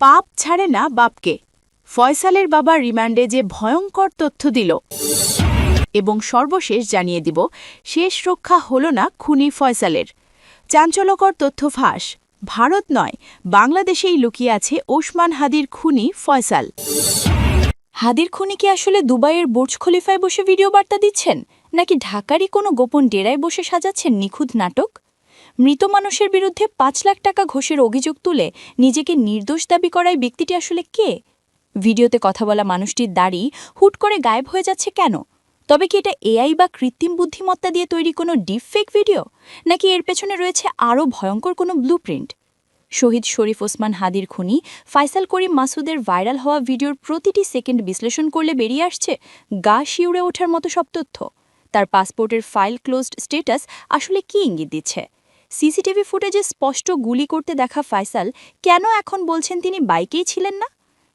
পাপ ছাড়ে না বাপকে। ফয়সালের বাবা রিমান্ডে যে ভয়ঙ্কর তথ্য দিল এবং সর্বশেষ জানিয়ে দিব, শেষ রক্ষা হল না খুনি ফয়সালের। চাঞ্চল্যকর তথ্য ফাঁস। ভারত নয়, বাংলাদেশেই লুকিয়ে আছে ওসমান হাদির খুনি ফয়সাল। হাদির খুনি কি আসলে দুবাইয়ের বুর্জ খলিফায় বসে ভিডিও বার্তা দিচ্ছেন? নাকি ঢাকারই কোনো গোপন ডেরায় বসে সাজাচ্ছেন নিখুঁত নাটক? মৃত মানুষের বিরুদ্ধে পাঁচ লাখ টাকা ঘোষের অভিযোগ তুলে নিজেকে নির্দোষ দাবি করায় ব্যক্তিটি আসলে কে? ভিডিওতে কথা বলা মানুষটির দাড়ি হুট করে গায়েব হয়ে যাচ্ছে কেন? তবে কি এটা এআই বা কৃত্রিম বুদ্ধিমত্তা দিয়ে তৈরি কোনো ডিপফেক ভিডিও? নাকি এর পেছনে রয়েছে আরও ভয়ঙ্কর কোনো ব্লুপ্রিন্ট? শহীদ শরীফ ওসমান হাদির খুনি ফাইসাল করিম মাসুদের ভাইরাল হওয়া ভিডিওর প্রতিটি সেকেন্ড বিশ্লেষণ করলে বেরিয়ে আসছে গা শিউড়ে ওঠার মতো সব তথ্য। তার পাসপোর্টের ফাইল ক্লোজড স্টেটাস আসলে কি ইঙ্গিত দিচ্ছে? সিসিটিভি ফুটেজে স্পষ্ট গুলি করতে দেখা ফাইসাল, কেন এখন বলছেন তিনি বাইকেই ছিলেন না?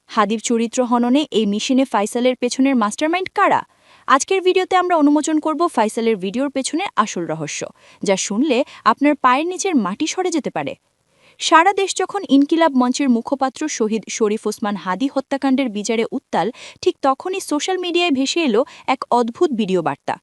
হাদিব চরিত্র হননে এই মিশনে ফাইসালের পেছনের মাস্টারমাইন্ড কারা? আজকের ভিডিওতে আমরা অনুমোচন করব ফাইসালের ভিডিওর পেছনে আসল রহস্য, যা শুনলে আপনার পায়ের নিচের মাটি সরে যেতে পারে। সারা দেশ যখন ইনকিলাব মঞ্চের মুখপাত্র শহীদ শরীফ ওসমান হাদি হত্যাকাণ্ডের বিচারে উত্তাল, ঠিক তখনই সোশ্যাল মিডিয়ায় ভেসে এলো এক অদ্ভুত ভিডিও বার্তা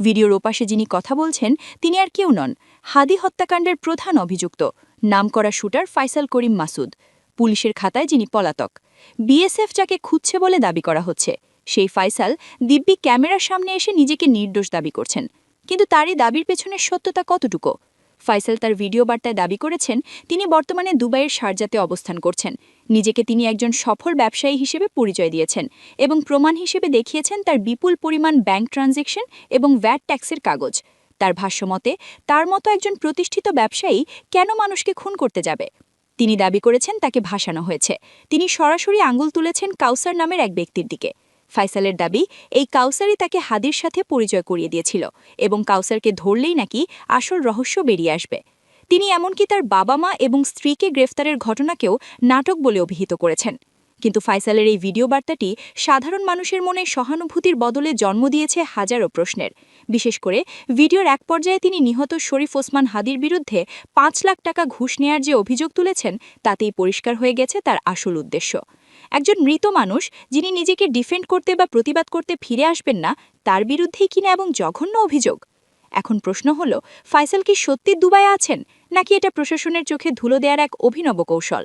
ভিডিওর ওপাশে যিনি কথা বলছেন, তিনি আর কেউ নন, হাদি হত্যাকাণ্ডের প্রধান অভিযুক্ত, নামকরা শুটার ফাইসাল করিম মাসুদ, পুলিশের খাতায় যিনি পলাতক। বিএসএফ যাকে খুঁজছে বলে দাবি করা হচ্ছে, সেই ফাইসাল দিব্যি ক্যামেরার সামনে এসে নিজেকে নির্দোষ দাবি করছেন। কিন্তু তারই দাবির পেছনের সত্যতা কতটুকু? ফাইসাল তার ভিডিও বার্তায় দাবি করেছেন, তিনি বর্তমানে দুবাইয়ের শারজাতে অবস্থান করছেন। নিজেকে তিনি একজন সফল ব্যবসায়ী হিসেবে পরিচয় দিয়েছেন এবং প্রমাণ হিসেবে দেখিয়েছেন তার বিপুল পরিমাণ ব্যাংক ট্রানজেকশন এবং ভ্যাট ট্যাক্সের কাগজ। তার ভাষ্যমতে তার মতো একজন প্রতিষ্ঠিত ব্যবসায়ী কেন মানুষকে খুন করতে যাবে? তিনি দাবি করেছেন তাকে ভাসানো হয়েছে। তিনি সরাসরি আঙুল তুলেছেন কাউসার নামের এক ব্যক্তির দিকে। ফাইসালের দাবি, এই কাউসারই তাকে হাদির সাথে পরিচয় করিয়ে দিয়েছিল এবং কাউসারকে ধরলেই নাকি আসল রহস্য বেরিয়ে আসবে। তিনি এমনকি তার বাবা মা এবং স্ত্রীকে গ্রেফতারের ঘটনাকেও নাটক বলে অভিহিত করেছেন। কিন্তু ফাইসালের এই ভিডিও বার্তাটি সাধারণ মানুষের মনে সহানুভূতির বদলে জন্ম দিয়েছে হাজারো প্রশ্নের। বিশেষ করে ভিডিওর এক পর্যায়ে তিনি নিহত শরীফ ওসমান হাদির বিরুদ্ধে পাঁচ লাখ টাকা ঘুষ নেয়ার যে অভিযোগ তুলেছেন, তাতেই পরিষ্কার হয়ে গেছে তার আসল উদ্দেশ্য। একজন মৃত মানুষ যিনি নিজেকে ডিফেন্ড করতে বা প্রতিবাদ করতে ফিরে আসবেন না, তার বিরুদ্ধেই কিনা এবং জঘন্য অভিযোগ? এখন প্রশ্ন হল, ফাইসাল কি সত্যি দুবাই আছেন? নাকি এটা প্রশাসনের চোখে ধুলো দেওয়ার এক অভিনব কৌশল?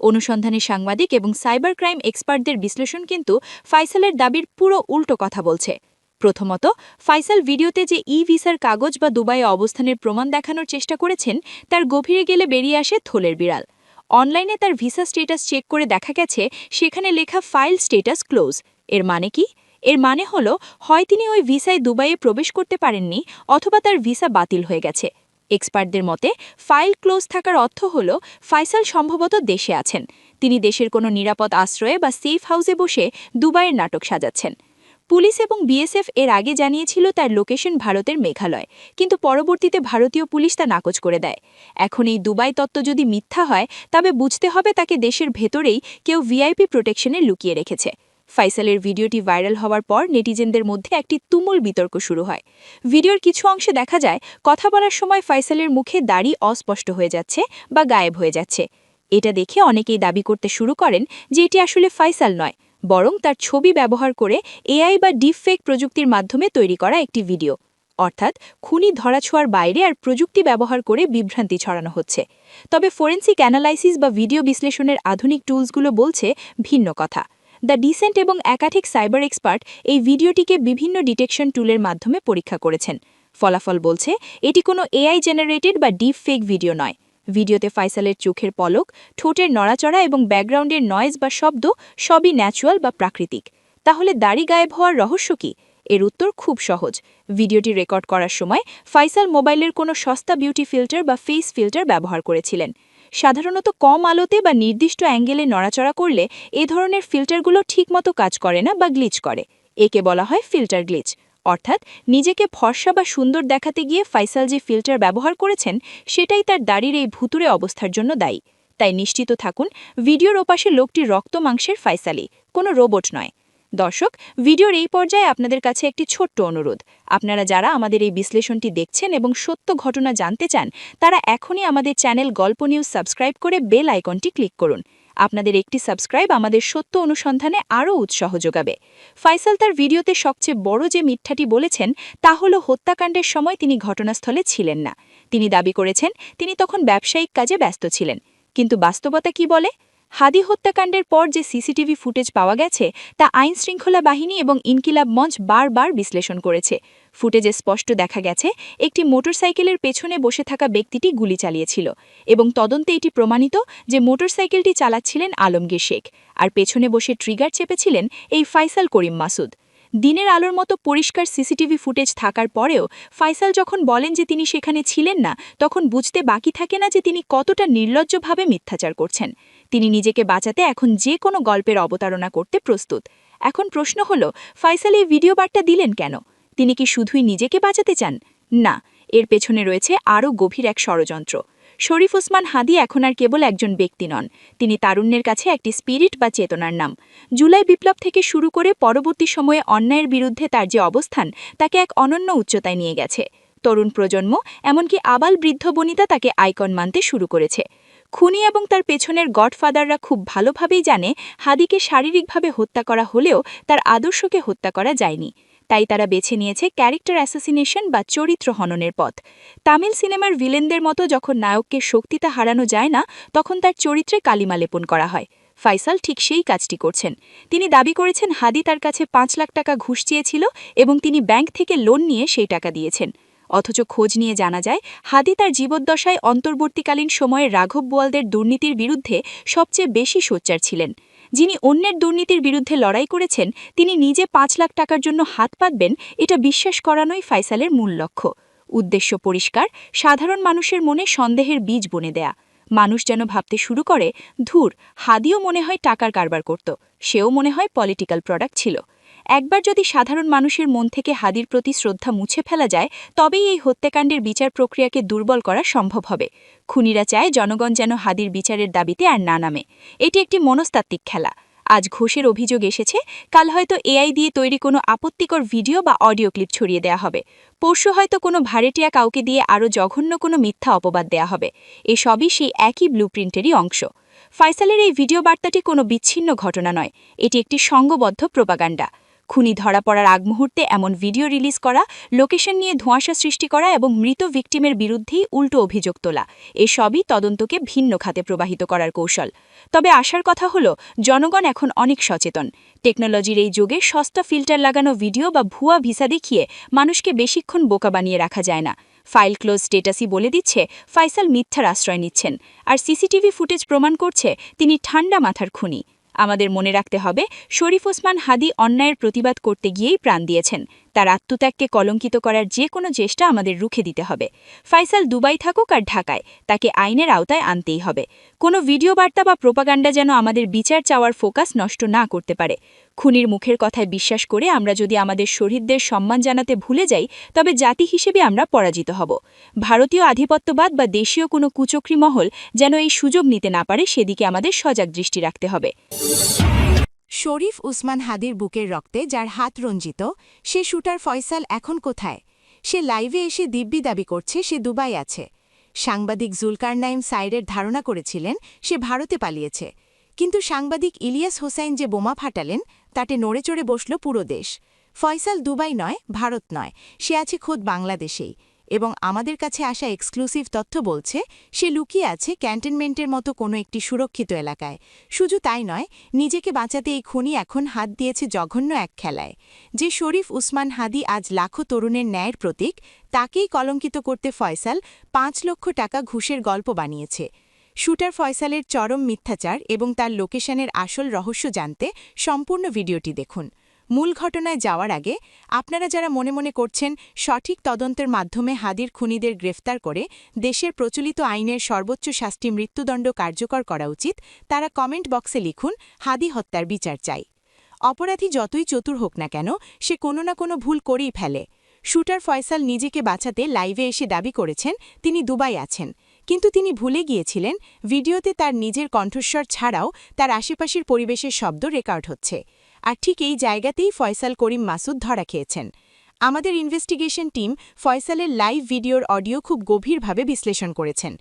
অনুসন্ধানী সাংবাদিক এবং সাইবার ক্রাইম এক্সপার্টদের বিশ্লেষণ কিন্তু ফাইসালের দাবির পুরো উল্টো কথা বলছে। প্রথমত, ফাইসাল ভিডিওতে যে ই ভিসার কাগজ বা দুবাইয়ে অবস্থানের প্রমাণ দেখানোর চেষ্টা করেছেন, তার গভীরে গেলে বেরিয়ে আসে থোলের বিড়াল। অনলাইনে তার ভিসা স্টেটাস চেক করে দেখা গেছে, সেখানে লেখা ফাইল স্টেটাস ক্লোজ। এর মানে কি? এর মানে হল, হয় তিনি ওই ভিসায় দুবাইয়ে প্রবেশ করতে পারেননি, অথবা তার ভিসা বাতিল হয়ে গেছে। এক্সপার্টদের মতে, ফাইল ক্লোজ থাকার অর্থ হল, ফাইসাল সম্ভবত দেশে আছেন। তিনি দেশের কোনো নিরাপদ আশ্রয়ে বা সেফ হাউসে বসে দুবাইয়ের নাটক সাজাচ্ছেন। পুলিশ এবং বিএসএফ এর আগে জানিয়েছিল তার লোকেশন ভারতের মেঘালয়, কিন্তু পরবর্তীতে ভারতীয় পুলিশ তা নাকচ করে দেয়। এখন এই দুবাই তত্ত্ব যদি মিথ্যা হয়, তবে বুঝতে হবে তাকে দেশের ভেতরেই কেউ ভিআইপি প্রোটেকশনে লুকিয়ে রেখেছে। ফাইসালের ভিডিওটি ভাইরাল হওয়ার পর নেটিজেনদের মধ্যে একটি তুমুল বিতর্ক শুরু হয়। ভিডিওর কিছু অংশে দেখা যায়, কথা বলার সময় ফাইসালের মুখে দাড়ি অস্পষ্ট হয়ে যাচ্ছে বা গায়েব হয়ে যাচ্ছে। এটা দেখে অনেকেই দাবি করতে শুরু করেন যে এটি আসলে ফাইসাল নয়, বরং তার ছবি ব্যবহার করে এআই বা ডিপফেক প্রযুক্তির মাধ্যমে তৈরি করা একটি ভিডিও। অর্থাৎ খুনি ধরাছোঁয়ার বাইরে আর প্রযুক্তি ব্যবহার করে বিভ্রান্তি ছড়ানো হচ্ছে। তবে ফোরেন্সিক অ্যানালাইসিস বা ভিডিও বিশ্লেষণের আধুনিক টুলসগুলো বলছে ভিন্ন কথা। দ্য ডিসেন্ট এবং একাধিক সাইবার এক্সপার্ট এই ভিডিওটিকে বিভিন্ন ডিটেকশন টুলের মাধ্যমে পরীক্ষা করেছেন। ফলাফল বলছে, এটি কোনো এআই জেনারেটেড বা ডিপ ফেক ভিডিও নয়। ভিডিওতে ফাইসালের চোখের পলক, ঠোঁটের নড়াচড়া এবং ব্যাকগ্রাউন্ডের নয়েজ বা শব্দ সবই ন্যাচুরাল বা প্রাকৃতিক। তাহলে দাড়ি গায়েব হওয়ার রহস্য কী? এর উত্তর খুব সহজ। ভিডিওটি রেকর্ড করার সময় ফাইসাল মোবাইলের কোনো সস্তা বিউটি ফিল্টার বা ফেস ফিল্টার ব্যবহার করেছিলেন। সাধারণত কম আলোতে বা নির্দিষ্ট অ্যাঙ্গেলে নড়াচড়া করলে এ ধরনের ফিল্টারগুলো ঠিকমতো কাজ করে না বা গ্লিচ করে। একে বলা হয় ফিল্টার গ্লিচ। অর্থাৎ নিজেকে ফর্সা বা সুন্দর দেখাতে গিয়ে ফাইসাল যে ফিল্টার ব্যবহার করেছেন, সেটাই তার দাড়ির এই ভুতুরে অবস্থার জন্য দায়ী। তাই নিশ্চিত থাকুন, ভিডিওর ওপাশে লোকটি রক্ত মাংসের ফাইসালি। কোনো রোবট নয়। দর্শক, ভিডিওর এই পর্যায়ে আপনাদের কাছে একটি ছোট্ট অনুরোধ। আপনারা যারা আমাদের এই বিশ্লেষণটি দেখছেন এবং সত্য ঘটনা জানতে চান, তারা এখনই আমাদের চ্যানেল গল্প নিউজ সাবস্ক্রাইব করে বেল আইকনটি ক্লিক করুন। আপনাদের একটি সাবস্ক্রাইব আমাদের সত্য অনুসন্ধানে আরও উৎসাহ যোগাবে। ফাইসাল তার ভিডিওতে সবচেয়ে বড় যে মিথ্যাটি বলেছেন, তা হল হত্যাকাণ্ডের সময় তিনি ঘটনাস্থলে ছিলেন না। তিনি দাবি করেছেন, তিনি তখন ব্যবসায়িক কাজে ব্যস্ত ছিলেন। কিন্তু বাস্তবতা কি বলে? হাদি হত্যাকাণ্ডের পর যে সিসিটিভি ফুটেজ পাওয়া গেছে, তা আইন শৃঙ্খলা বাহিনী এবং ইনকিলাব মঞ্চ বারবার বিশ্লেষণ করেছে। ফুটেজে স্পষ্ট দেখা গেছে, একটি মোটরসাইকেলের পেছনে বসে থাকা ব্যক্তিটি গুলি চালিয়েছিল এবং তদন্তে এটি প্রমাণিত যে মোটরসাইকেলটি চালাচ্ছিলেন আলমগীর শেখ আর পেছনে বসে ট্রিগার চেপেছিলেন এই ফাইসাল করিম মাসুদ। দিনের আলোর মতো পরিষ্কার সিসিটিভি ফুটেজ থাকার পরেও ফাইসাল যখন বলেন যে তিনি সেখানে ছিলেন না, তখন বুঝতে বাকি থাকে না যে তিনি কতটা নির্লজ্জভাবে মিথ্যাচার করছেন। তিনি নিজেকে বাঁচাতে এখন যে কোনো গল্পের অবতারণা করতে প্রস্তুত। এখন প্রশ্ন হল, ফাইসাল এই ভিডিও বার্তা দিলেন কেন? তিনি কি শুধুই নিজেকে বাঁচাতে চান? না, এর পেছনে রয়েছে আরও গভীর এক ষড়যন্ত্র। শরীফ ওসমান হাদি এখন আর কেবল একজন ব্যক্তি নন, তিনি তারুণ্যের কাছে একটি স্পিরিট বা চেতনার নাম। জুলাই বিপ্লব থেকে শুরু করে পরবর্তী সময়ে অন্যায়ের বিরুদ্ধে তার যে অবস্থান, তাকে এক অনন্য উচ্চতায় নিয়ে গেছে। তরুণ প্রজন্ম, এমনকি আবাল বৃদ্ধ বনিতা তাকে আইকন মানতে শুরু করেছে। খুনি এবং তার পেছনের গডফাদাররা খুব ভালোভাবেই জানে হাদিকে শারীরিকভাবে হত্যা করা হলেও তার আদর্শকে হত্যা করা যায়নি। তাই তারা বেছে নিয়েছে ক্যারেক্টার অ্যাসাসিনেশন বা চরিত্র হননের পথ। তামিল সিনেমার ভিলেনদের মতো যখন নায়ককে শক্তিতা হারানো যায় না, তখন তার চরিত্রে কালিমা লেপন করা হয়। ফাইসাল ঠিক সেই কাজটি করছেন। তিনি দাবি করেছেন হাদি তার কাছে পাঁচ লাখ টাকা ঘুষ চেয়েছিল এবং তিনি ব্যাংক থেকে লোন নিয়ে সেই টাকা দিয়েছেন। অথচ খোঁজ নিয়ে জানা যায়, হাদি তার জীবদ্দশায় অন্তর্বর্তীকালীন সময়ে রাঘব বোয়ালদের দুর্নীতির বিরুদ্ধে সবচেয়ে বেশি সোচ্চার ছিলেন। যিনি অন্যের দুর্নীতির বিরুদ্ধে লড়াই করেছেন, তিনি নিজে পাঁচ লাখ টাকার জন্য হাত পাতবেন, এটা বিশ্বাস করানোই ফাইসালের মূল লক্ষ্য। উদ্দেশ্য পরিষ্কার, সাধারণ মানুষের মনে সন্দেহের বীজ বনে দেয়া। মানুষ যেন ভাবতে শুরু করে, ধুর, হাদিও মনে হয় টাকার কারবার করত, সেও মনে হয় পলিটিক্যাল প্রোডাক্ট ছিল। একবার যদি সাধারণ মানুষের মন থেকে হাদির প্রতি শ্রদ্ধা মুছে ফেলা যায়, তবেই এই হত্যাকাণ্ডের বিচার প্রক্রিয়াকে দুর্বল করা সম্ভব হবে। খুনিরা চায় জনগণ যেন হাদির বিচারের দাবিতে আর না নামে। এটি একটি মনস্তাত্ত্বিক খেলা। আজ ঘোষের অভিযোগ এসেছে, কাল হয়তো এআই দিয়ে তৈরি কোনো আপত্তিকর ভিডিও বা অডিও ক্লিপ ছড়িয়ে দেয়া হবে। পরশু হয়তো কোনো ভাড়েটিয়া কাউকে দিয়ে আরও জঘন্য কোনো মিথ্যা অপবাদ দেয়া হবে। এসবই সেই একই ব্লুপ্রিন্টেরই অংশ। ফাইসালের এই ভিডিও বার্তাটি কোনো বিচ্ছিন্ন ঘটনা নয়। এটি একটি সঙ্গবদ্ধ প্রোপাগান্ডা। খুনি ধরা পড়ার আগ মুহূর্তে এমন ভিডিও রিলিজ করা, লোকেশন নিয়ে ধোঁয়াশা সৃষ্টি করা এবং মৃত ভিকটিমের বিরুদ্ধেই উল্টো অভিযোগ তোলা এসবই তদন্তকে ভিন্ন খাতে প্রবাহিত করার কৌশল। তবে আসার কথা হল, জনগণ এখন অনেক সচেতন। টেকনোলজির এই যুগে সস্তা ফিল্টার লাগানো ভিডিও বা ভুয়া ভিসা দেখিয়ে মানুষকে বেশিক্ষণ বোকা বানিয়ে রাখা যায় না। ফাইল ক্লোজ স্টেটাসই বলে দিচ্ছে, ফাইসাল মিথ্যার আশ্রয় নিচ্ছেন। আর সিসিটিভি ফুটেজ প্রমাণ করছে, তিনি ঠান্ডা মাথার খুনি। আমাদের মনে রাখতে হবে শরীফ ওসমান হাদি অন্যায়ের প্রতিবাদ করতে গিয়েই প্রাণ দিয়েছেন। তার আত্মত্যাগকে কলঙ্কিত করার যে কোনো চেষ্টা আমাদের রুখে দিতে হবে। ফাইসাল দুবাই থাকুক আর ঢাকায়, তাকে আইনের আওতায় আনতেই হবে। কোনো ভিডিও বার্তা বা প্রোপাগান্ডা যেন আমাদের বিচার চাওয়ার ফোকাস নষ্ট না করতে পারে। খুনির মুখের কথায় বিশ্বাস করে আমরা যদি আমাদের শহীদদের সম্মান জানাতে ভুলে যাই, তবে জাতি হিসেবে আমরা পরাজিত হব। ভারতীয় আধিপত্যবাদ বা দেশীয় কোনো কুচক্রি মহল যেন এই সুযোগ নিতে না পারে, সেদিকে আমাদের সজাগ দৃষ্টি রাখতে হবে। শরীফ উসমান হাদির বুকের রক্তে যার হাত রঞ্জিত, সে শুটার ফয়সাল এখন কোথায়? সে লাইভে এসে দিব্যি দাবি করছে সে দুবাই আছে। সাংবাদিক জুলকারনাইম সাইরের ধারণা করেছিলেন সে ভারতে পালিয়েছে। কিন্তু সাংবাদিক ইলিয়াস হোসাইন যে বোমা ফাটালেন, তাতে নড়ে চড়ে বসল পুরো দেশ। ফয়সাল দুবাই নয়, ভারত নয়, সে আছে খোদ বাংলাদেশেই। এবং আমাদের কাছে আসা এক্সক্লুসিভ তথ্য বলছে, সে লুকিয়ে আছে ক্যান্টনমেন্টের মতো কোনো একটি সুরক্ষিত এলাকায়। শুধু তাই নয়, নিজেকে বাঁচাতে এই খুনি এখন হাত দিয়েছে জঘন্য এক খেলায়। যে শরীফ উসমান হাদি আজ লাখো তরুণের ন্যায়ের প্রতীক, তাকেই কলঙ্কিত করতে ফয়সাল পাঁচ লক্ষ টাকা ঘুষের গল্প বানিয়েছে। শুটার ফয়সালের চরম মিথ্যাচার এবং তার লোকেশনের আসল রহস্য জানতে সম্পূর্ণ ভিডিওটি দেখুন। মূল ঘটনায় যাওয়ার আগে আপনারা যারা মনে মনে করছেন সঠিক তদন্তের মাধ্যমে হাদির খুনিদের গ্রেফতার করে দেশের প্রচলিত আইনের সর্বোচ্চ শাস্তি মৃত্যুদণ্ড কার্যকর করা উচিত, তারা কমেন্ট বক্সে লিখুন, হাদি হত্যার বিচার চাই। অপরাধী যতই চতুর হোক না কেন, সে কোনো না কোনো ভুল করেই ফেলে। শুটার ফয়সাল নিজেকে বাঁচাতে লাইভে এসে দাবি করেছেন, তিনি দুবাই আছেন। কিন্তু তিনি ভুলে গিয়েছিলেন, ভিডিওতে তার নিজের কণ্ঠস্বর ছাড়াও তার আশেপাশের পরিবেশের শব্দ রেকর্ড হচ্ছে। আর ঠিক এই জায়গাতেই ফয়সাল করিম মাসুদ ধরা খেয়েছেন। আমাদের ইনভেস্টিগেশন টিম ফয়সালের লাইভ ভিডিওর অডিও খুব গভীরভাবে বিশ্লেষণ করেছেন।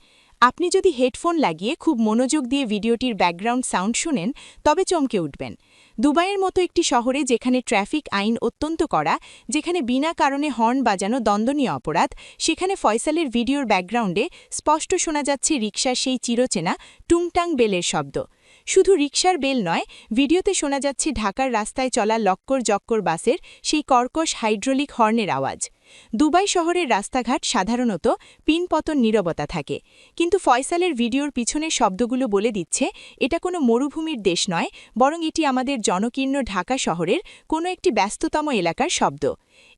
আপনি যদি হেডফোন লাগিয়ে খুব মনোযোগ দিয়ে ভিডিওটির ব্যাকগ্রাউন্ড সাউন্ড শুনেন, তবে চমকে উঠবেন। দুবাইয়ের মতো একটি শহরে যেখানে ট্রাফিক আইন অত্যন্ত করা যেখানে বিনা কারণে হর্ন বাজানো দণ্ডনীয় অপরাধ, সেখানে ফয়সালের ভিডিওর ব্যাকগ্রাউন্ডে স্পষ্ট শোনা যাচ্ছে রিকশার সেই চিরচেনা টুংটাং বেলের শব্দ। শুধু রিকশার বেল নয়, ভিডিওতে শোনা যাচ্ছে ঢাকার রাস্তায় চলা লক্কর জক্কর বাসের সেই কর্কশ হাইড্রোলিক হর্নের আওয়াজ। দুবাই শহরের রাস্তাঘাট সাধারণত পিনপতন নীরবতা থাকে। কিন্তু ফয়সালের ভিডিওর পিছনের শব্দগুলো বলে দিচ্ছে, এটা কোনো মরুভূমির দেশ নয়, বরং এটি আমাদের জনকীর্ণ ঢাকা শহরের কোনো একটি ব্যস্ততম এলাকার শব্দ।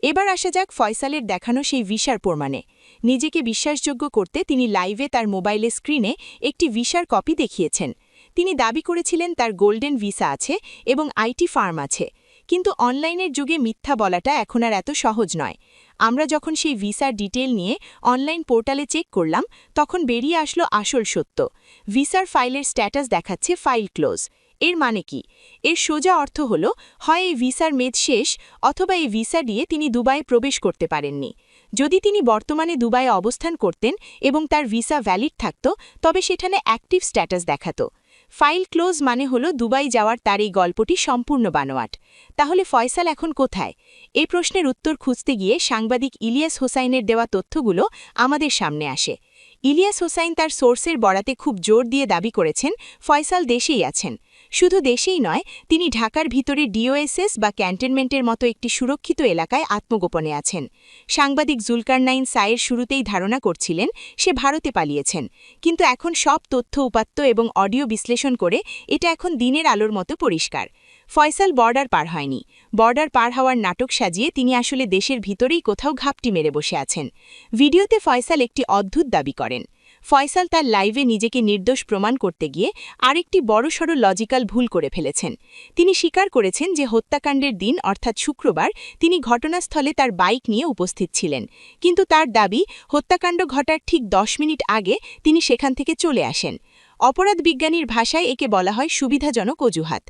এবার আসা যাক ফয়সালের দেখানো সেই ভিসার প্রমাণে। নিজেকে বিশ্বাসযোগ্য করতে তিনি লাইভে তার মোবাইলে স্ক্রিনে একটি ভিসার কপি দেখিয়েছেন। তিনি দাবি করেছিলেন তার গোল্ডেন ভিসা আছে এবং আইটি ফার্ম আছে। কিন্তু অনলাইনের যুগে মিথ্যা বলাটা এখন আর এত সহজ নয়। আমরা যখন সেই ভিসার ডিটেল নিয়ে অনলাইন পোর্টালে চেক করলাম, তখন বেরিয়ে আসলো আসল সত্য। ভিসার ফাইলের স্ট্যাটাস দেখাচ্ছে ফাইল ক্লোজ। এর মানে কি? এর সোজা অর্থ হল, হয় এই ভিসার মেদ শেষ অথবা এই ভিসা দিয়ে তিনি দুবাই প্রবেশ করতে পারেননি। যদি তিনি বর্তমানে দুবাইয়ে অবস্থান করতেন এবং তার ভিসা ভ্যালিড থাকত, তবে সেখানে অ্যাক্টিভ স্ট্যাটাস দেখাতো। ফাইল ক্লোজ মানে হলো দুবাই যাওয়ার তার এই গল্পটি সম্পূর্ণ বানোয়াট। তাহলে ফয়সাল এখন কোথায়? এ প্রশ্নের উত্তর খুঁজতে গিয়ে সাংবাদিক ইলিয়াস হোসাইনের দেওয়া তথ্যগুলো আমাদের সামনে আসে। ইলিয়াস হোসাইন তার সোর্সের বড়াতে খুব জোর দিয়ে দাবি করেছেন, ফয়সাল দেশেই আছেন। শুধু দেশেই নয়, তিনি ঢাকার ভিতরে ডিওএসএস বা ক্যান্টনমেন্টের মতো একটি সুরক্ষিত এলাকায় আত্মগোপনে আছেন। সাংবাদিক জুলকারনাইন সায়ের শুরুতেই ধারণা করছিলেন, সে ভারতে পালিয়েছেন। কিন্তু এখন সব তথ্য উপাত্ত এবং অডিও বিশ্লেষণ করে এটা এখন দিনের আলোর মতো পরিষ্কার। ফয়সাল বর্ডার পার হয়নি। বর্ডার পার হওয়ার নাটক সাজিয়ে তিনি আসলে দেশের ভিতরেই কোথাও ঘাপটি মেরে বসে আছেন। ভিডিওতে ফয়সাল একটি অদ্ভুত দাবি করেন। ফয়সাল তার লাইভে নিজেকে নির্দোষ প্রমাণ করতে গিয়ে আরেকটি বড়সড় লজিক্যাল ভুল করে ফেলেছেন। তিনি স্বীকার করেছেন যে হত্যাকাণ্ডের দিন, অর্থাৎ শুক্রবার, তিনি ঘটনাস্থলে তার বাইক নিয়ে উপস্থিত ছিলেন। কিন্তু তার দাবি, হত্যাকাণ্ড ঘটার ঠিক দশ মিনিট আগে তিনি সেখান থেকে চলে আসেন। অপরাধ বিজ্ঞানীর ভাষায় একে বলা হয় সুবিধাজনক অজুহাত।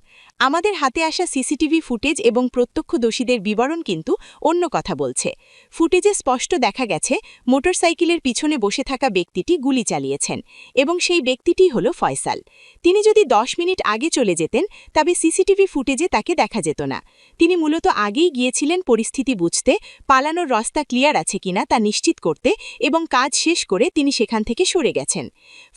আমাদের হাতে আসা সিসিটিভি ফুটেজ এবং প্রত্যক্ষদর্শীদের বিবরণ কিন্তু অন্য কথা বলছে। ফুটেজে স্পষ্ট দেখা গেছে, মোটরসাইকেলের পিছনে বসে থাকা ব্যক্তিটি গুলি চালিয়েছেন এবং সেই ব্যক্তিটি হল ফয়সাল। তিনি যদি দশ মিনিট আগে চলে যেতেন, তবে সিসিটিভি ফুটেজে তাকে দেখা যেত না। তিনি মূলত আগেই গিয়েছিলেন পরিস্থিতি বুঝতে, পালানোর রাস্তা ক্লিয়ার আছে কিনা তা নিশ্চিত করতে এবং কাজ শেষ করে তিনি সেখান থেকে সরে গেছেন।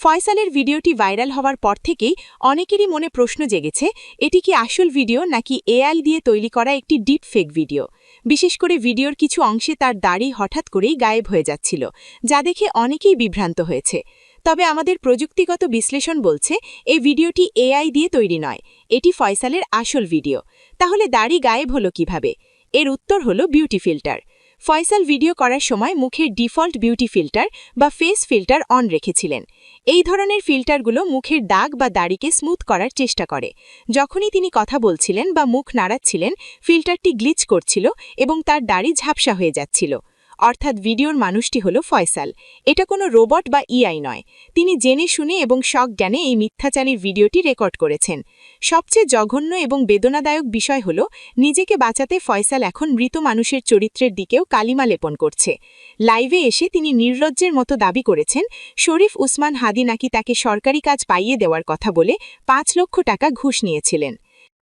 ফয়সালের ভিডিওটি ভাইরাল হওয়ার পর থেকেই অনেকেরই মনে প্রশ্ন জেগেছে, এটি কি আসল ভিডিও নাকি এআই দিয়ে তৈরি করা একটি ডিপ ফেক ভিডিও? বিশেষ করে ভিডিওর কিছু অংশে তার দাড়ি হঠাৎ করেই গায়েব হয়ে যাচ্ছিল, যা দেখে অনেকেই বিভ্রান্ত হয়েছে। তবে আমাদের প্রযুক্তিগত বিশ্লেষণ বলছে, এই ভিডিওটি এআই দিয়ে তৈরি নয়, এটি ফয়সালের আসল ভিডিও। তাহলে দাড়ি গায়েব হলো কীভাবে? এর উত্তর হলো বিউটি ফিল্টার। ফয়সাল ভিডিও করার সময় মুখের ডিফল্ট বিউটি ফিল্টার বা ফেস ফিল্টার অন রেখেছিলেন। এই ধরনের ফিল্টারগুলো মুখের দাগ বা দাড়িকে স্মুথ করার চেষ্টা করে। যখনই তিনি কথা বলছিলেন বা মুখ নাড়াচ্ছিলেন, ফিল্টারটি গ্লিচ করছিল এবং তার দাড়ি ঝাপসা হয়ে যাচ্ছিল। অর্থাৎ ভিডিওর মানুষটি হল ফয়সাল। এটা কোনো রোবট বা ইআই নয়। তিনি জেনে শুনে এবং শখ জ্ঞানে এই মিথ্যাচারীর ভিডিওটি রেকর্ড করেছেন। সবচেয়ে জঘন্য এবং বেদনাদায়ক বিষয় হল, নিজেকে বাঁচাতে ফয়সাল এখন মৃত মানুষের চরিত্রের দিকেও কালিমা লেপন করছে। লাইভে এসে তিনি নির্লজ্জের মতো দাবি করেছেন, শরীফ উসমান হাদি নাকি তাকে সরকারি কাজ পাইয়ে দেওয়ার কথা বলে পাঁচ লক্ষ টাকা ঘুষ নিয়েছিলেন।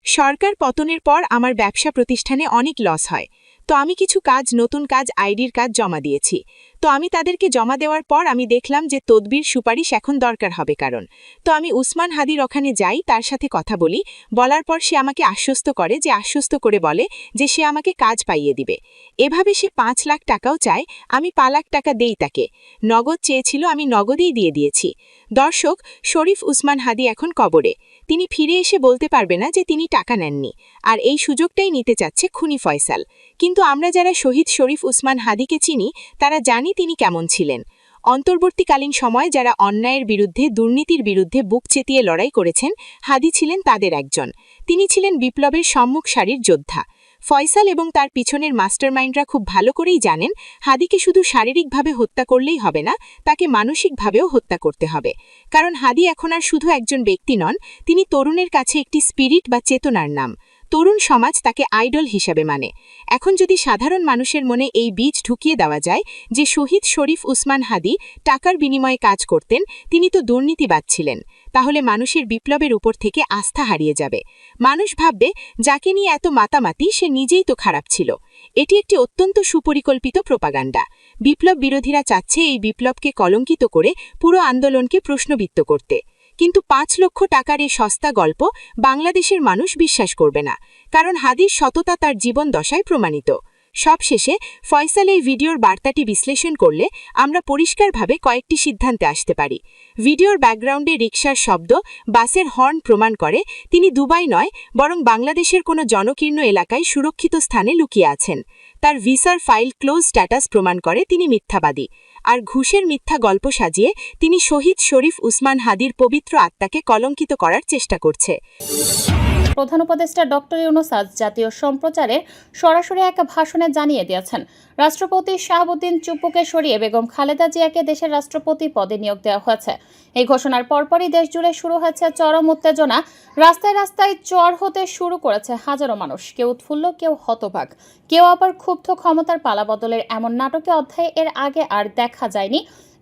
সরকার পতনের পর আমার ব্যবসা প্রতিষ্ঠানে অনেক লস হয়। তো আমি কিছু কাজ, নতুন কাজ, আইডির কাজ জমা দিয়েছি। তো আমি তাদেরকে জমা দেওয়ার পর আমি দেখলাম যে তদবির সুপারিশ এখন দরকার হবে কারণ। তো আমি উসমান হাদির ওখানে যাই, তার সাথে কথা বলি। বলার পর সে আমাকে আশ্বস্ত করে যে আশ্বস্ত করে বলে যে সে আমাকে কাজ পাইয়ে দিবে। এভাবে সে পাঁচ লাখ টাকাও চায়, আমি পা লাখ টাকা দেই তাকে। নগদ চেয়েছিল, আমি নগদেই দিয়ে দিয়েছি। দর্শক, শরীফ উসমান হাদি এখন কবরে। তিনি ফিরে এসে বলতে পারবে না যে তিনি টাকা নেননি, আর এই সুযোগটাই নিতে চাচ্ছে খুনি ফয়সাল। কিন্তু আমরা যারা শহীদ শরীফ উসমান হাদিকে চিনি, তারা জানি তিনি কেমন ছিলেন। অন্তর্বর্তীকালীন সময় যারা অন্যায়ের বিরুদ্ধে, দুর্নীতির বিরুদ্ধে বুক চেতিয়ে লড়াই করেছেন, হাদি ছিলেন তাদের একজন। তিনি ছিলেন বিপ্লবের সম্মুখ সারির যোদ্ধা। ফয়সাল এবং তার পিছনের মাস্টারমাইন্ডরা খুব ভালো করেই জানেন, হাদিকে শুধু শারীরিকভাবে হত্যা করলেই হবে না, তাকে মানসিকভাবেও হত্যা করতে হবে। কারণ হাদি এখন আর শুধু একজন ব্যক্তি নন, তিনি তরুণের কাছে একটি স্পিরিট বা চেতনার নাম। তরুণ সমাজ তাকে আইডল হিসাবে মানে। এখন যদি সাধারণ মানুষের মনে এই বীজ ঢুকিয়ে দেওয়া যায় যে শহীদ শরীফ উসমান হাদি টাকার বিনিময়ে কাজ করতেন, তিনি তো দুর্নীতিবাদ ছিলেন। তাহলে মানুষের বিপ্লবের উপর থেকে আস্থা হারিয়ে যাবে। মানুষ ভাববে, যাকে নিয়ে এত মাতামাতি, সে নিজেই তো খারাপ ছিল। এটি একটি অত্যন্ত সুপরিকল্পিত প্রোপাগান্ডা। বিপ্লব বিরোধীরা চাচ্ছে এই বিপ্লবকে কলঙ্কিত করে পুরো আন্দোলনকে প্রশ্নবিত্ত করতে। কিন্তু পাঁচ লক্ষ টাকার এই সস্তা গল্প বাংলাদেশের মানুষ বিশ্বাস করবে না, কারণ হাদির সততা তার জীবন দশায় প্রমাণিত। সবশেষে ফয়সাল এই ভিডিওর বার্তাটি বিশ্লেষণ করলে আমরা পরিষ্কারভাবে কয়েকটি সিদ্ধান্তে আসতে পারি। ভিডিওর ব্যাকগ্রাউন্ডে রিক্সার শব্দ, বাসের হর্ন প্রমাণ করে তিনি দুবাই নয়, বরং বাংলাদেশের কোনো জনকীর্ণ এলাকায় সুরক্ষিত স্থানে লুকিয়ে আছেন। তার ভিসার ফাইল ক্লোজ স্ট্যাটাস প্রমাণ করে তিনি মিথ্যাবাদী। আর ঘুষের মিথ্যা গল্প সাজিয়ে তিনি শহীদ শরীফ উসমান হাদির পবিত্র আত্মাকে কলঙ্কিত করার চেষ্টা করছে। প্রধান উপদেষ্টা ডক্টর ইউনুস আজ জাতীয় সম্প্রচারে সরাসরি এক ভাষণে জানিয়ে দিয়েছেন রাষ্ট্রপতি শাহাবুদ্দিন চুপ্পুকে সরিয়ে বেগম খালেদা জিয়াকে দেশের রাষ্ট্রপতি পদে নিয়োগ দেওয়া হয়েছে। এই ঘোষণার পরপরই দেশ জুড়ে শুরু হয়েছে চরম উত্তেজনা। রাস্তায় রাস্তায় চর হতে শুরু করেছে হাজারো মানুষ। কেউ উৎফুল্ল, কেউ হতভাগ কেউ আবার ক্ষুব্ধ ক্ষমতার পালাবদলের এমন নাটকে অধ্যায় এর আগে আর দেখা যায়নি।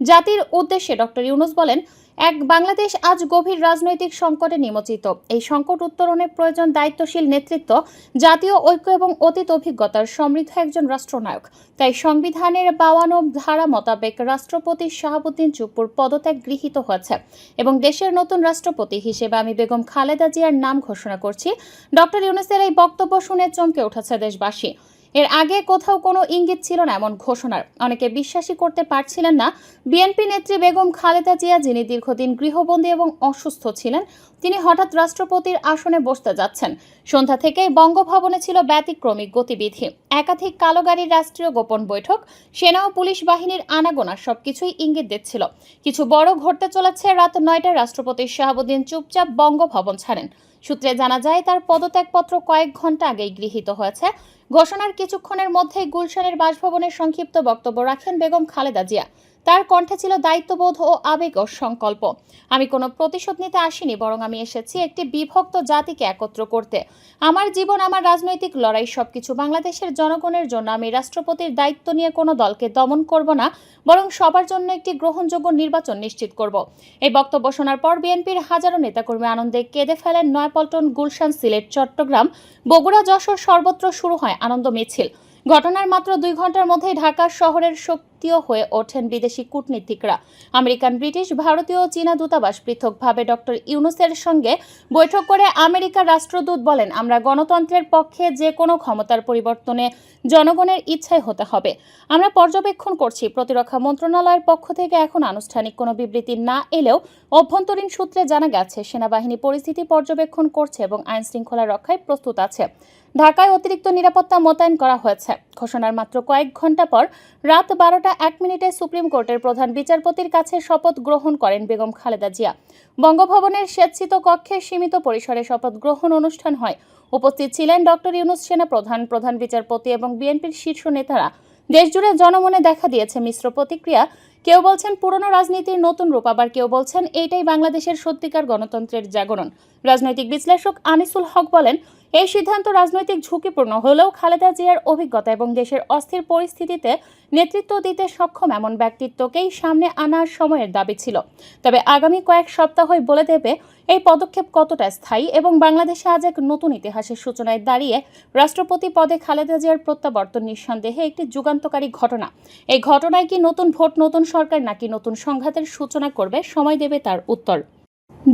জাতির উদ্দেশ্যে ডক্টর ইউনুস বলেন, এক বাংলাদেশ আজ গভীর রাজনৈতিক সংকটে নিমজ্জিত। এই সংকট উত্তরণে প্রয়োজন দায়িত্বশীল নেতৃত্ব, জাতীয় ঐক্য এবং অতীত অভিজ্ঞতার সমৃদ্ধ একজন রাষ্ট্রনায়ক। তাই সংবিধানের বাওয়ানো ধারা মোতাবেক রাষ্ট্রপতি শাহাবুদ্দিন চুপ্পুর পদত্যাগ গৃহীত হয়েছে এবং দেশের নতুন রাষ্ট্রপতি হিসেবে আমি বেগম খালেদা জিয়ার নাম ঘোষণা করছি। ডক্টর ইউনুসের এই বক্তব্য শুনে চমকে উঠেছে দেশবাসী। এর আগে কোথাও কোনো ইঙ্গিত ছিল না এমন ঘোষণার। অনেকে বিশ্বাসই করতে পারছিলেন না। বিএনপি নেত্রী বেগম খালেদা জিয়া, যিনি দীর্ঘদিন গৃহবন্দী এবং অসুস্থ ছিলেন, তিনি হঠাৎ রাষ্ট্রপতির আসনে বসতে যাচ্ছেন। সন্ধ্যা থেকেই বঙ্গভবনে ছিল ব্যতিক্রমিক গতিবিধি। একাধিক কালো গাড়ির রাষ্ট্রীয় গোপন বৈঠক, সেনা ও পুলিশ বাহিনীর আনাগোনা সবকিছুই ইঙ্গিত দিচ্ছিল। কিছু বড় ঘটতে চলেছে রাত নয়টায়। রাষ্ট্রপতি শাহাবুদ্দিন চুপচাপ বঙ্গভবন ছাড়েন। সূত্রে জানা যায়, তার পদত্যাগপত্র কয়েক ঘণ্টা আগেই গৃহীত হয়েছে। ঘোষণার কিছুক্ষণের মধ্যেই গুলশানের বাসভবনের সংক্ষিপ্ত বক্তব্য রাখেন বেগম খালেদা জিয়া। তার কণ্ঠে ছিল দায়িত্ববোধ ও আবেগ ও সংকল্প। আমি কোনো প্রতিশোধ নিতে আসিনি, বরং আমি এসেছি একটি বিভক্ত জাতিকে একত্র করতে। আমার জীবন, আমার রাজনৈতিক লড়াই সবকিছু বাংলাদেশের জনগণের জন্য। আমি রাষ্ট্রপতির দায়িত্ব নিয়ে কোনো দলকে দমন করব না, বরং সবার জন্য একটি গ্রহণযোগ্য নির্বাচন নিশ্চিত করব। এই বক্তব্য শোনার পর বিএনপির হাজারো নেতাকর্মী আনন্দে কেঁদে ফেলেন নয়াপল্টন গুলশান সিলেট, চট্টগ্রাম, বগুড়া, যশোর সর্বত্র শুরু হয় আনন্দ মিছিল। ঘটনার মাত্র দুই ঘণ্টার মধ্যেই ঢাকা শহরের সক্রিয় হয়ে ওঠেন বিদেশি কূটনীতিকরা। আমেরিকান, ব্রিটিশ, ভারতীয় ও চীনা দূতাবাস পৃথকভাবে ডক্টর ইউনুসের সঙ্গে বৈঠক করে আমেরিকার রাষ্ট্রদূত বলেন, আমরা গণতন্ত্রের পক্ষে যে কোনো ক্ষমতার পরিবর্তনে জনগণের ইচ্ছায় হতে হবে। আমরা পর্যবেক্ষণ করছি, প্রতিরক্ষা মন্ত্রণালয়ের পক্ষ থেকে এখন আনুষ্ঠানিক কোনো বিবৃতি না এলেও অভ্যন্তরীণ সূত্রে জানা গেছে, সেনাবাহিনী পরিস্থিতি পর্যবেক্ষণ করছে এবং আইন শৃঙ্খলা রক্ষায় প্রস্তুত আছে। ঢাকায় অতিরিক্ত নিরাপত্তা মোতায়েন করা হয়েছে। ঘোষণার মাত্র কয়েক ঘণ্টা পর রাত বারোটা এক মিনিটে সুপ্রিম কোর্টের প্রধান বিচারপতির কাছে শপথ গ্রহণ করেন বেগম খালেদা জিয়া। বঙ্গভবনের স্বেচ্ছিত কক্ষে সীমিত পরিসরে শপথ গ্রহণ অনুষ্ঠান হয়। উপস্থিত ছিলেন ডক্টর ইউনুস সেনা প্রধান প্রধান বিচারপতি এবং বিএনপির শীর্ষ নেতারা। দেশজুড়ে জনমনে দেখা দিয়েছে মিশ্র প্রতিক্রিয়া। কেউ বলছেন পুরনো রাজনীতির নতুন রূপ, আবার কেউ বলছেন এইটাই বাংলাদেশের সত্যিকার গণতন্ত্রের জাগরণ। রাজনৈতিক বিশ্লেষক আনিসুল হক বলেন এই সিদ্ধান্ত রাজনৈতিক ঝুঁকিপূর্ণ হলেও খালেদা জিয়ার অভিজ্ঞতা এবং দেশের অস্থির পরিস্থিতিতে নেতৃত্ব দিতে সক্ষম এমন ব্যক্তিত্বকেই সামনে আনার সময়ের দাবি ছিল। তবে আগামী কয়েক সপ্তাহই বলে দেবে এই পদক্ষেপ কতটা স্থায়ী এবং বাংলাদেশে আজ এক নতুন ইতিহাসের সূচনায় দাঁড়িয়ে রাষ্ট্রপতি পদে খালেদা জিয়ার প্রত্যাবর্তন নিঃসন্দেহে একটি যুগান্তকারী ঘটনা। এই ঘটনায় কি নতুন ভোট, নতুন সরকার নাকি নতুন সংঘাতের সূচনা করবে, সময় দেবে তার উত্তর।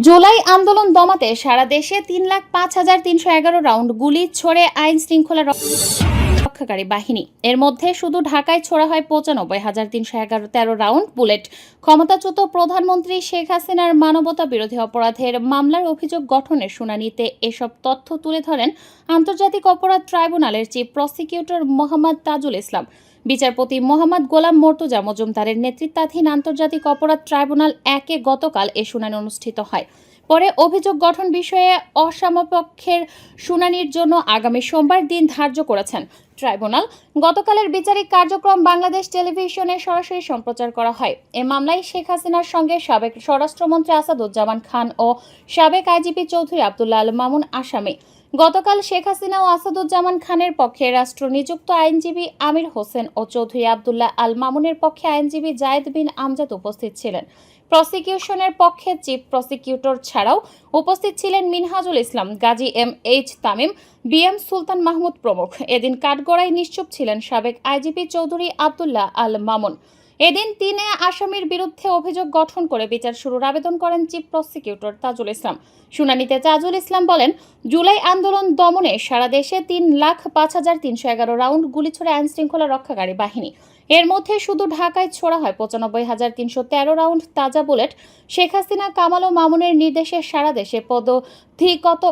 জুলাই আন্দোলন দমাতে সারা দেশে তিন লাখ পাঁচ হাজার তিনশো এগারো রাউন্ড গুলি ছড়ে আইন শৃঙ্খলা রক্ষাকারী বাহিনী। এর মধ্যে শুধু ঢাকায় ছোড়া হয় পঁচানব্বই হাজার তিনশো এগারো তেরো রাউন্ড বুলেট। ক্ষমতাচ্যুত প্রধানমন্ত্রী শেখ হাসিনার মানবতা বিরোধী অপরাধের মামলার অভিযোগ গঠনের শুনানিতে এসব তথ্য তুলে ধরেন আন্তর্জাতিক অপরাধ ট্রাইব্যুনালের চিফ প্রসিকিউটর মোহাম্মদ তাজুল ইসলাম। বিচারপতি মোহাম্মদ গোলাম মর্তুজা মজুমদারের নেতৃত্বাধীন আন্তর্জাতিক অপরাধ ট্রাইব্যুনাল একে গতকাল এ শুনানি অনুষ্ঠিত হয়। পরে অভিযোগ গঠন বিষয়ে অসমপক্ষের শুনানির জন্য আগামী সোমবার দিন ধার্য করেছেন। ট্রাইব্যুনাল গতকালের বিচারিক কার্যক্রম বাংলাদেশ টেলিভিশনে সরাসরি সম্প্রচার করা হয়। এ মামলায় শেখ হাসিনার সঙ্গে সাবেক স্বরাষ্ট্রমন্ত্রী আসাদুজ্জামান খান ও সাবেক আইজিপি চৌধুরী আবদুল্লাহ আল মামুন আসামি। গতকাল শেখ হাসিনা ও আসাদুজ্জামান খানের পক্ষে রাষ্ট্র নিযুক্ত আইনজীবী আমির হোসেন ও চৌধুরী আবদুল্লাহ আল মামুনের পক্ষে আইনজীবী জায়েদ বিন আমজাদ উপস্থিত ছিলেন। প্রসিকিউশনের পক্ষে চিফ প্রসিকিউটর ছাড়াও উপস্থিত ছিলেন Minhajul Islam, Gazi M H Tamim, B M Sultan Mahmud প্রমুখ। এদিন কাঠগড়ায় নিশ্চুপ ছিলেন সাবেক আইজিপি চৌধুরী আবদুল্লাহ আল মামুন। এদিন তিনে আসামির বিরুদ্ধে অভিযোগ গঠন করে বিচার শুরুর আবেদন করেন চিফ প্রসিকিউটর তাজুল ইসলাম। শুনানিতে তাজুল ইসলাম বলেন, জুলাই আন্দোলন দমনে সারা দেশে তিন লাখ পাঁচ হাজার তিনশো এগারো রাউন্ড গুলি ছড়ে আইন শৃঙ্খলা রক্ষাকারী বাহিনী। এর মধ্যে শুধু ঢাকায় ছোড়া হয় পঁচানব্বই হাজার তিনশো তেরো রাউন্ড তাজা বুলেট। শেখ হাসিনা, কামাল ও মামুনের নির্দেশে সারা দেশে পদধিগত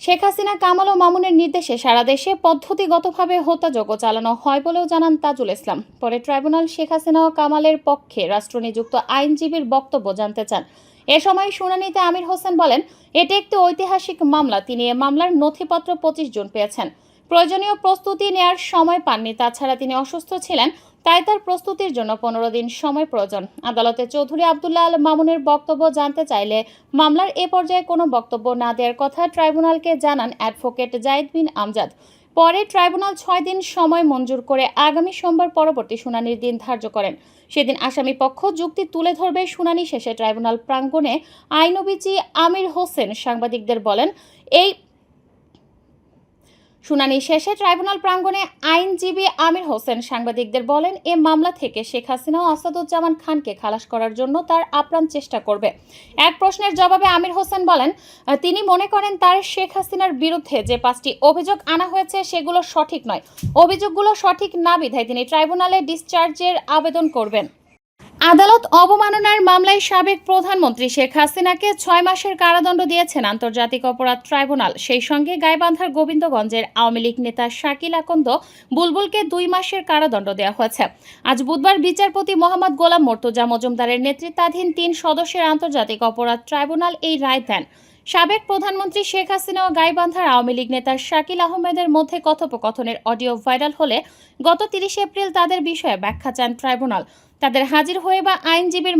শেখ হাসিনা, কামাল ও মামুনের নির্দেশে সারা দেশে পদ্ধতিগতভাবে হত্যাযজ্ঞ চালানো হয় বলেও জানান তাজুল ইসলাম। পরে ট্রাইব্যুনাল শেখ হাসিনা ও কামালের পক্ষে রাষ্ট্র নিযুক্ত আইনজীবীর বক্তব্য জানতে চান। এ সময় শুনানিতে আমির হোসেন বলেন, এটি একটি ঐতিহাসিক মামলা। তিনি এ মামলার নথিপত্র পঁচিশ জন পেয়েছেন। প্রয়োজনীয় প্রস্তুতি নেয়ার সময় পাননি। তাছাড়া তিনি অসুস্থ ছিলেন। তাই তার প্রস্তুতির জন্য পনেরো দিন সময় প্রয়োজন। আদালতে চৌধুরী আবদুল্লাহ আল মামুনের বক্তব্য জানতে চাইলে মামলার এ পর্যায়ে কোনো বক্তব্য না দেওয়ার কথা ট্রাইব্যুনালকে জানান অ্যাডভোকেট জায়েদ বিন আমজাদ। পরে ট্রাইব্যুনাল ছয় দিন সময় মঞ্জুর করে আগামী সোমবার পরবর্তী শুনানির দিন ধার্য করেন। সেদিন আসামি পক্ষ যুক্তি তুলে ধরবে শুনানি শেষে ট্রাইব্যুনাল প্রাঙ্গণে আইনবিচি আমির হোসেন সাংবাদিকদের বলেন, এই শুনানি শেষে ট্রাইব্যুনাল প্রাঙ্গণে আইনজীবী আমির হোসেন সাংবাদিকদের বলেন, এ মামলা থেকে শেখ হাসিনা ও আসাদুজ্জামান খানকে খালাস করার জন্য তার আপ্রাণ চেষ্টা করবে। এক প্রশ্নের জবাবে আমির হোসেন বলেন, তিনি মনে করেন তার শেখ হাসিনার বিরুদ্ধে যে পাঁচটি অভিযোগ আনা হয়েছে সেগুলো সঠিক নয়। অভিযোগগুলো সঠিক না বিধায় তিনি ট্রাইব্যুনালে ডিসচার্জের আবেদন করবেন। আদালত অবমাননার মামলায় সাবেক প্রধানমন্ত্রী শেখ হাসিনাকে ছয় মাসের কারাদণ্ড দিয়েছেন আন্তর্জাতিক অপরাধ ট্রাইব্যুনাল। সেই সঙ্গে গাইবান্ধার গোবিন্দগঞ্জের আওয়ামী লীগ নেতা শাকিল আকন্দ বুলবুলকে দুই মাসের কারাদণ্ড দেওয়া হয়েছে। আজ বুধবার বিচারপতি মোহাম্মদ গোলাম মর্তুজা মজুমদারের নেতৃত্বাধীন তিন সদস্যের আন্তর্জাতিক অপরাধ ট্রাইব্যুনাল এই রায় দেন। সাবেক প্রধানমন্ত্রী শেখ হাসিনা ও গাইবান্ধার আওয়ামী লীগ নেতা শাকিল আহমেদের মধ্যে কথোপকথনের অডিও ভাইরাল হলে গত তিরিশে এপ্রিল তাদের বিষয়ে ব্যাখ্যা চান ট্রাইব্যুনাল। তাদের হাজির হয়ে বা আইনজীবীর